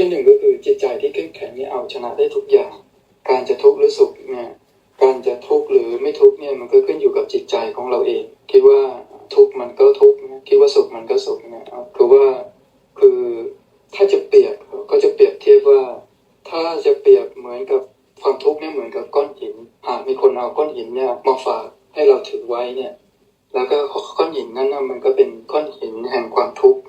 ที่หนึ่งก็คือจิตใจที่เข้มแข็งเนี่ยเอาชนะได้ทุกอย่าง การจะทุกข์หรือสุขเนี่ยการจะทุกข์หรือไม่ทุกข์เนี่ยมันก็ขึ้นอยู่กับจิตใจของเราเอง คิดว่าทุกข์มันก็ทุกข์นะคิดว่าสุขมันก็สุขเนี่ยคือว่าคือถ้าจะเปรียบก็จะเปรียบเทียบว่า ถ้าจะเปรียบเหมือนกับความทุกข์เนี่ยเหมือนกับก้อนหินหากมีคนเอาก้อนหินเนี่ยมาฝากให้เราถือไว้เนี่ย แล้วก็ก้อนหินนั้นนะมันก็เป็นก้อนหินแห่งความทุกข์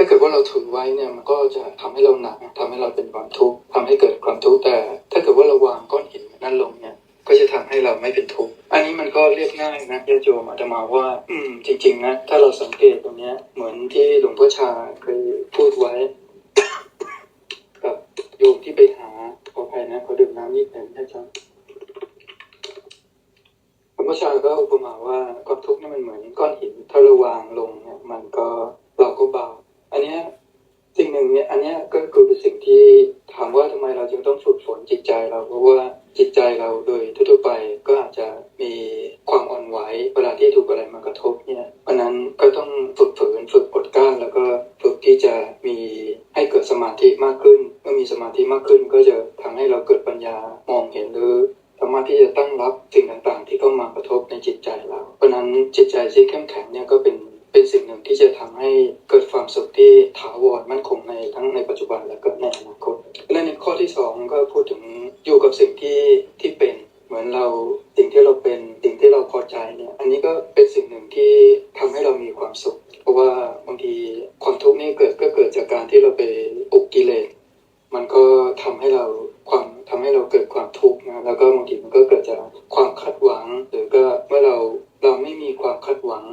ถ้าเกิดว่าเราถือไว้เนี่ยมันก็จะทำให้เราหนักทำให้เราเป็นความทุกข์ทำให้เกิดความทุกข์แต่ ถ้าเกิดว่าเราวางก้อนหินนั้นลงเนี่ยก็จะทำให้เราไม่เป็นทุกข์ อันนี้มันก็เรียบง่ายนะญาติโยมอาตมาว่า อืม จริง ๆ นะ ถ้าเราสังเกตตรงเนี้ย เหมือนที่หลวงพ่อชาเคยพูดไว้ กับโยมที่ไปหาขออภัยนะขอดื่มน้ำนิดหนึ่งให้จังหลวงพ่อชาก็อุปมาว่าความทุกข์นี่มันเหมือนก้อนหินถ้า จิตใจเราโดยทั่วๆไปก็อาจจะมีความอ่อนไหวเวลาที่ถูกอะไรมากระทบเนี่ยเพราะนั้นก็ต้องฝึกฝืนฝึกอดกลั้นแล้วก็ฝึกที่จะมีให้เกิดสมาธิมากขึ้นเมื่อมีสมาธิมากขึ้น ก็จะทำให้เราเกิดปัญญามองเห็นหรือสามารถที่จะตั้งรับสิ่งต่างๆ ที่เข้ามากระทบในจิตใจเรา เพราะนั้นจิตใจที่เข้มแข็งเนี่ยก็เป็น เป็นสิ่งหนึ่งที่จะทำให้เกิดความสุขที่ถาวรมั่นคงในทั้งในปัจจุบันและก็ในอนาคตและในข้อที่สองก็พูดถึงอยู่กับสิ่งที่ที่เป็นเหมือนเราสิ่งที่เราเป็นสิ่งที่เราพอใจเนี่ยอันนี้ก็เป็นสิ่งหนึ่งที่ทำให้เรามีความสุข เพราะว่าบางทีความทุกข์นี่เกิดก็เกิดจากการที่เราไปปลุกกิเลสมันก็ทำให้เราความทำให้เราเกิดความทุกข์นะแล้วก็บางทีมันก็เกิดจากความคาดหวัง หรือก็เมื่อเราเราไม่มีความคาดหวัง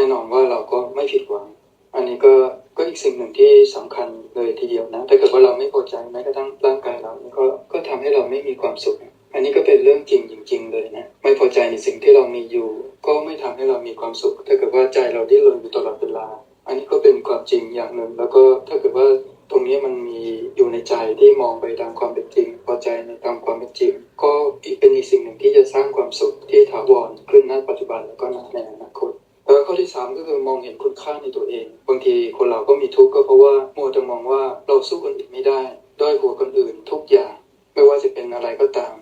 น่นอนว่าเราก็ไม่ผิดหวัง อันนี้ก็ก็อีกสิ่งหนึ่งที่สำคัญเลยทีเดียวนะถ้าเกิดว่าเราไม่พอใจแม้กระทั่งร่างกายเราก็ก็ทำให้เราไม่มีความสุข อันนี้ก็เป็นเรื่องจริงจริง ๆ เลยนะไม่พอใจในสิ่งที่เรามีอยู่ ก็ไม่ทำให้เรามีความสุข ถ้าเกิดว่าใจเราดิ้นรนอยู่ตลอดเวลา อันนี้ก็เป็นความจริงอย่างหนึ่ง แล้วก็ถ้าเกิดว่าตรงนี้มันมีอยู่ในใจที่มองไปตามความเป็นจริง พอใจในตามความเป็นจริง ก็อีกเป็นอีกสิ่งหนึ่งที่จะสร้างความสุขที่ถาวรขึ้นณปัจจุบันแล้วก็ในอนาคต แล้วข้อที่สามก็คือมองเห็นคุณค่าในตัวเอง บางทีคนเราก็มีทุกข์ก็เพราะว่ามัวแต่มองว่าเราสู้คนอื่นไม่ได้ด้อยกว่าคนอื่นทุกอย่างไม่ว่าจะเป็นอะไรก็ตาม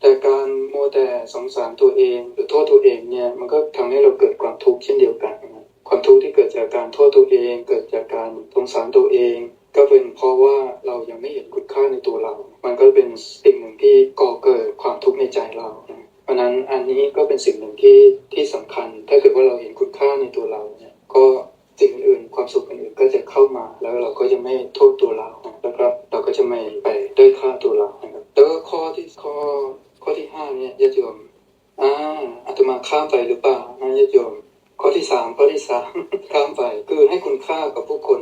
แต่การมัวแต่สงสารตัวเองหรือโทษตัวเองเนี่ยมันก็ทำให้เราเกิดความทุกข์เช่นเดียวกันนะความทุกข์ที่เกิดจากการโทษตัวเอง เกิดจากการสงสารตัวเอง ก็เป็นเพราะว่าเรายังไม่เห็นคุณค่าในตัวเรา มันก็เป็นสิ่งหนึ่งที่ก่อเกิดความทุกข์ในใจเรานะ ราะนั้นอันนี้ก็เป็นสิ่งหนึ่งที่ที่สำคัญ ถ้าเกิดว่าเราเห็นคุณค่าในตัวเราเนี่ยก็สิ่งอื่นความสุขอื่นก็จะเข้ามา แล้วเราก็จะไม่โทษตัวเรานะครับ เราก็จะไม่ไปด้อยค่าตัวเรานะครับแล้วก็ข้อที่ข้อข้อที่ห้าเนี่ยญาติโยมอ่าอาตมาข้ามไปหรือเปล่านะญาติโยมข้อที่สามข้อที่สามข้ามไปคือให้คุณค่ากับผู้คน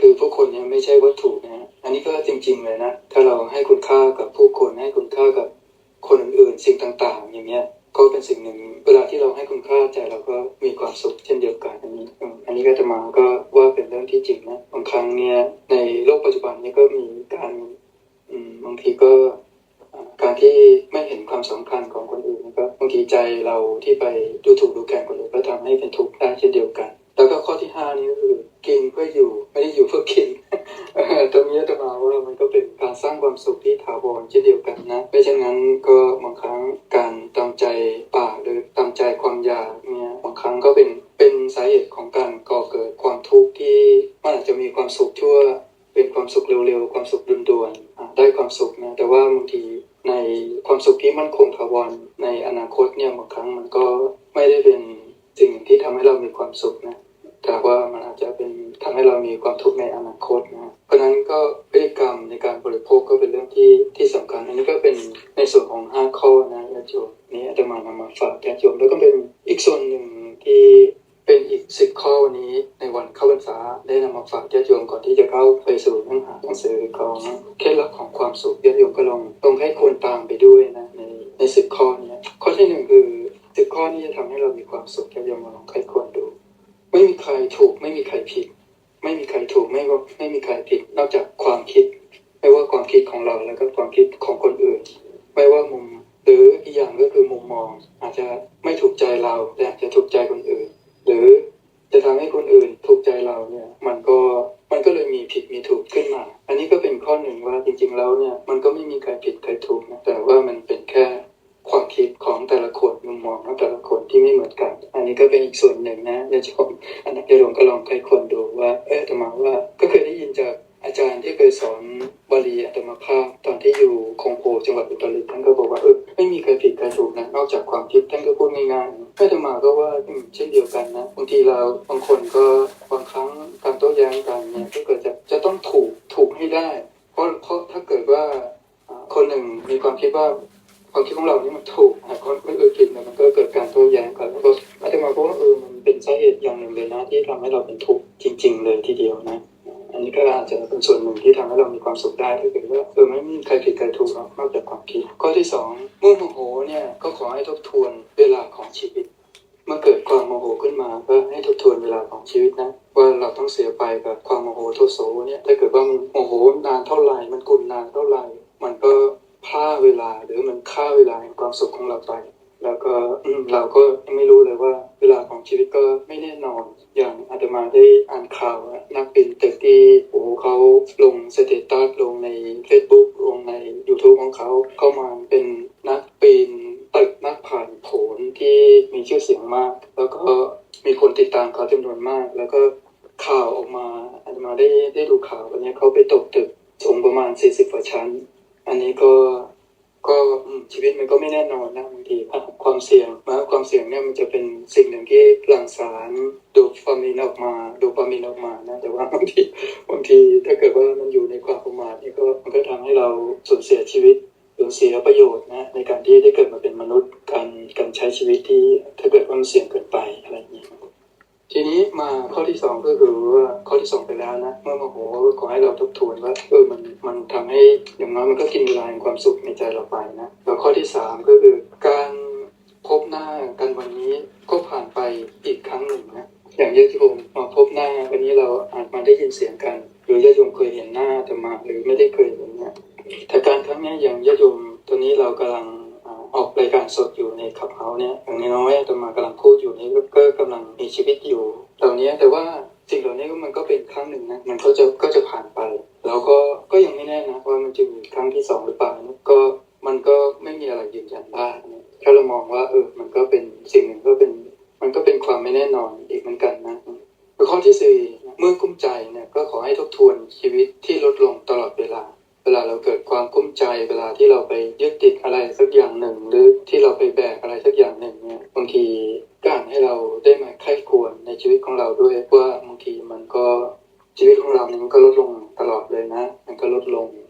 คือผู้คนเนี่ยไม่ใช่วัตถุนะฮะอันนี้ก็จริง ๆเลยนะถ้าเราให้คุณค่ากับผู้คนให้คุณค่ากับ คนอื่นๆ สิ่งต่างๆ อย่างเงี้ย ก็เป็นสิ่งหนึ่ง เวลาที่เราให้คุณค่าใจเราก็มีความสุขเช่นเดียวกันอันนี้ อันนี้ก็จะมาก็ว่าเป็นเรื่องที่จริงนะบางครั้งเนี่ยในโลกปัจจุบันนี้ก็มีการบางทีก็การที่ไม่เห็นความสำคัญของคนอื่นก็บางทีใจเราที่ไปดูถูกดูแคลนคนอื่นก็ทำให้เป็นทุกข์ได้เช่นเดียวกัน แล้วก็ข้อที่ห้านี่ก็คือ เช่นนั้นก็บางครั้งการตามใจปากหรือตามใจความอยากเนี่ยบางครั้งก็เป็นเป็นสาเหตุของการก่อเกิดความทุกข์ที่มันอาจจะมีความสุขชั่ว เป็นความสุขเร็วๆ ความสุขด่วนๆได้ความสุขนะแต่ว่าบางทีในความสุขที่มั่นคงถาวรในอนาคตเนี่ยบางครั้งมันก็ไม่ได้เป็นสิ่งที่ทำให้เรามีความสุขนะแต่ว่ามันอาจจะเป็นทำให้เรามีความทุกข์ในอนาคตนะ ในส่วนของห้าข้อนะญาติโยมนี้อาจะมานำมาฝากญาติโยมแล้วก็เป็นอีกส่วนหนึ่งที่เป็นอีกสิบข้อวันนี้ในวันเข้าพรรษาได้นำมาฝากญาติโยมก่อนที่จะเข้าไปสู่เนื้อหาหนังสือของเคล็ดลับของความสุขญาติโยมก็ลองลองให้ควรตามไปด้วยนะในในสิบข้อนี้ข้อที่หนึ่งคือสิบข้อนี้จะทำให้เรามีความสุขญาติโยมลองใครควรดู ไม่มีใครถูกไม่มีใครผิด ไม่มีใครถูกไม่ว่าไม่มีใครผิด นอกจากความคิด ไม่ว่าความคิดของเราแล้วก็ความคิดของคนอื่น ไม่ว่ามุมหรืออีกอย่างก็คือมุมมอง อาจจะไม่ถูกใจเราแต่อาจจะถูกใจคนอื่น หรือจะทำให้คนอื่นถูกใจเราเนี่ยมันก็มันก็เลยมีผิดมีถูกขึ้นมา อันนี้ก็เป็นข้อหนึ่งว่าจริง ๆ แล้วเนี่ยมันก็ไม่มีใครผิดใครถูกนะแต่ว่ามันเป็นแค่ความคิดของแต่ละคนมุมมองของแต่ละคนที่ไม่เหมือนกัน อันนี้ก็เป็นอีกส่วนหนึ่งนะญาติโยมอันนั้นญาติโยมก็ลองใครควรดูว่า เอออาตมาว่าก็เคยได้ยินจาก อาจารย์ที่เคยสอนบาลีอาตมาภาพตอนที่อยู่คงโพจังหวัดอุตรดิตถ์ท่านก็บอกว่าเออไม่มีใครผิดใครถูกนะนอกจากความคิดท่านก็พูดง่ายๆอาตมาก็ว่าเช่นเดียวกันนะบางทีเราบางคนก็บางครั้งการโต้แย้งกันเนี่ยก็เกิดจะจะต้องถูกถูกให้ได้ เพราะเพราะถ้าเกิดว่าคนหนึ่งมีความคิดว่าความคิดของเรานี่มันถูกอะคนคนอื่นผิดเนี่ยมันก็เกิดการโต้แย้งกันแล้วก็อาตมาก็ว่าเออมันเป็นสาเหตุอย่างหนึ่งเลยนะที่ทำให้เราเป็นทุกข์จริง ๆ เลยทีเดียวนะ นนี้ก็อาจจะเป็นส่วนหนึ่งที่ทำให้เรามีความสุขได้ถ้าเกิดว่าเออไม่มีใครผิดใครถูกนอกจากความคิดข้อที่สองเมื่อโมโหเนี่ยก็ขอให้ทบทวนเวลาของชีวิต เมื่อเกิดความโมโหขึ้นมาก็ให้ทบทวนเวลาของชีวิตนะว่าเราต้องเสียไปกับความโมโหโทโสเนี่ยถ้าเกิดว่ามันโมโหนานเท่าไหร่มันกุนนานเท่าไหร่ มันก็พลาดเวลาหรือมันฆ่าเวลาแห่งความสุขของเราไป แล้วก็เราก็ยังไม่รู้เลยว่า เวลาของชีวิตก็ไม่แน่นอน อย่างอาตมาได้อ่านข่าวนักปีนตึกที่โอ้เขาลงสเตตัสลงใน Facebook ลงใน YouTube ของเขาเข้ามาเป็นนักปีนตึกนักผ่านโผนที่มีชื่อเสียงมาก แล้วก็มีคนติดตามเขาจำนวนมาก แล้วก็ข่าวออกมาอาตมาได้ได้ดูข่าววันนี้เขาไปตกตึกสูงประมาณ40กว่าชั้น อันนี้ก็ ก็ชีวิตมันก็ไม่แน่นอนนะบางทีความเสี่ยงมาความเสี่ยงเนี่ยมันจะเป็นสิ่งหนึ่งที่หลั่งสารโดปามีนออกมาโดปามีนออกมานะแต่ว่าบางทีบางทีถ้าเกิดว่ามันอยู่ในความประมาทนี่ก็มันก็ทำให้เราสูญเสียชีวิตสูญเสียประโยชน์นะในการที่ได้เกิดมาเป็นมนุษย์การการใช้ชีวิตที่ถ้าเกิดว่ามันเสี่ยงเกินไปอะไรอย่างนี้ ทีนี้มาข้อที่สองก็คือว่าข้อที่สองไปแล้วนะเมื่อโมโหก็ขอให้เราทบทวนว่าเออมันมันทำให้อย่างน้อยมันก็กินเวลาแห่งความสุขในใจเราไปนะแล้วข้อที่สามก็คือการพบหน้ากันวันนี้ก็ผ่านไปอีกครั้งหนึ่งนะอย่างญาติโยมมาพบหน้าวันนี้เราอาจมาได้ยินเสียงกัน หรือญาติโยมเคยเห็นหน้าแต่มาหรือไม่ได้เคยเห็นเนี่ยแต่การครั้งนี้อย่างญาติโยมตัวนี้เรากำลัง ออกรายการสดอยู่ในขับเฮาเนี่ยอย่างน้อยๆอาตมากำลังพูดอยู่นี่ก็ก็กำลังมีชีวิตอยู่เหล่านี้แต่ว่าสิ่งเหล่านี้มันก็เป็นครั้งหนึ่งนะมันก็จะก็จะผ่านไปแล้วก็ก็ยังไม่แน่นะว่ามันจะมีครั้งที่สองหรือเปล่านะก็มันก็ไม่มีอะไรยืนยันได้นะถ้าเรามองว่าเออมันก็เป็นสิ่งหนึ่งก็เป็นมันก็เป็นความไม่แน่นอนอีกเหมือนกันนะข้อที่สี่เมื่อกุ้มใจเนี่ยก็ขอให้ทบทวนชีวิตที่ลดลงตลอดเวลา เวลาเราเกิดความกุ้มใจเวลา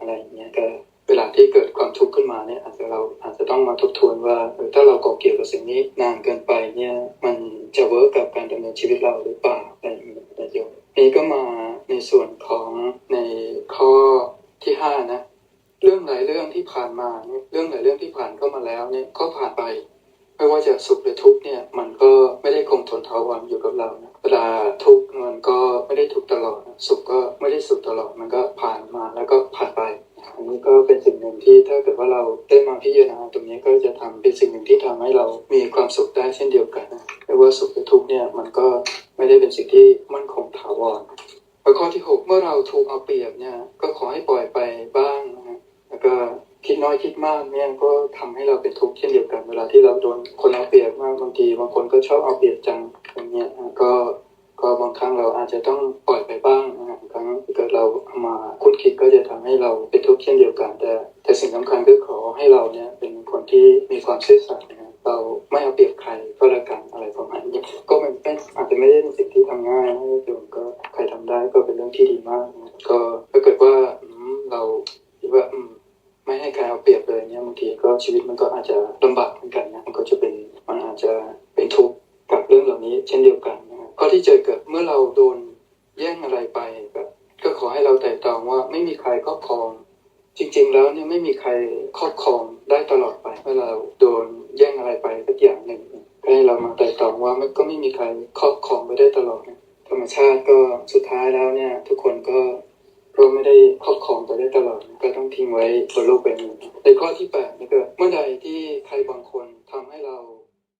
อะไรอย่างเงี้ยก็เวลาที่เกิดความทุกข์ขึ้นมาเนี่ยอาจจะเราอาจจะต้องมาทบทวนว่าถ้าเราเกาะเกี่ยวกับสิ่งนี้นานเกินไปเนี่ยมันจะเวิร์กกับการดำเนินชีวิตเราหรือเปล่าอะไรอย่างเงี้ยนะโยมนี่ก็มาในส่วนของในข้อที่ห้านะเรื่องหลายเรื่องที่ผ่านมาเนี่ยเรื่องหลายเรื่องที่ผ่านเข้ามาแล้วเนี่ยก็ผ่านไป ไม่ว่าจะสุขหรือทุกข์เนี่ยมันก็ไม่ได้คงทนถาวรอยู่กับเรานะเวลาทุกข์มันก็ไม่ได้ทุกข์ตลอดนะสุขก็ไม่ได้สุขตลอดมันก็ผ่านมาแล้วก็ผ่านไปอันนี้ก็เป็นสิ่งหนึ่งที่ถ้าเกิดว่าเราได้มาพิจารณาตรงนี้ก็จะทำเป็นสิ่งหนึ่งที่ทำให้เรามีความสุขได้เช่นเดียวกันนะไม่ว่าสุขหรือทุกข์เนี่ยมันก็ไม่ได้เป็นสิ่งที่มั่นคงถาวรแล้วข้อที่หกเมื่อเราถูกเอาเปรียบเนี่ยก็ขอให้ปล่อยไปบ้างนะฮะแล้วก็ คิดน้อยคิดมากเนี่ยก็ทำให้เราเป็นทุกข์เช่นเดียวกัน เวลาที่เราโดนคนเอาเปรียบมากบางทีบางคนก็ชอบเอาเปรียบจังอย่างเงี้ยนะก็ก็บางครั้งเราอาจจะต้องปล่อยไปบ้างนะครั้งเกิดเรามาคุ้นคิดก็จะทำให้เราเป็นทุกข์เช่นเดียวกัน แต่ แต่สิ่งสำคัญก็ขอให้เราเนี่ยเป็นคนที่มีความซื่อสัตย์นะเราไม่เอาเปรียบใครก็แล้วกันอะไรประมาณนี้ก็มันเป็นอาจจะไม่ได้เป็นสิ่งที่ทำง่ายนะโยมก็ใครทำได้ก็เป็นเรื่องที่ดีมากนะก็างทีก็ชีวิตมันก็อาจจะลำบาก